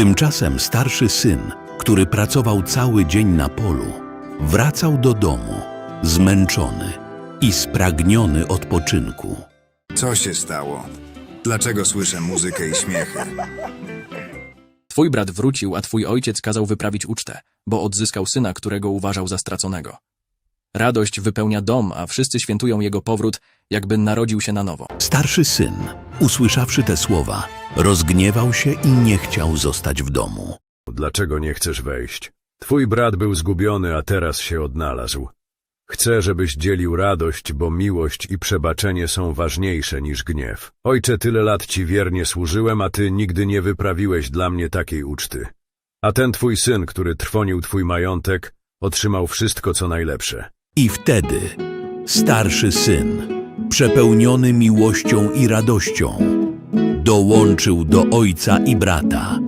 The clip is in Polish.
Tymczasem starszy syn, który pracował cały dzień na polu, wracał do domu, zmęczony i spragniony odpoczynku. Co się stało? Dlaczego słyszę muzykę i śmiechy? Twój brat wrócił, a twój ojciec kazał wyprawić ucztę, bo odzyskał syna, którego uważał za straconego. Radość wypełnia dom, a wszyscy świętują jego powrót, jakby narodził się na nowo. Starszy syn, usłyszawszy te słowa, rozgniewał się i nie chciał zostać w domu. Dlaczego nie chcesz wejść? Twój brat był zgubiony, a teraz się odnalazł. Chcę, żebyś dzielił radość, bo miłość i przebaczenie są ważniejsze niż gniew. Ojcze, tyle lat ci wiernie służyłem, a ty nigdy nie wyprawiłeś dla mnie takiej uczty. A ten twój syn, który trwonił twój majątek, otrzymał wszystko, co najlepsze. I wtedy starszy syn, przepełniony miłością i radością, dołączył do ojca i brata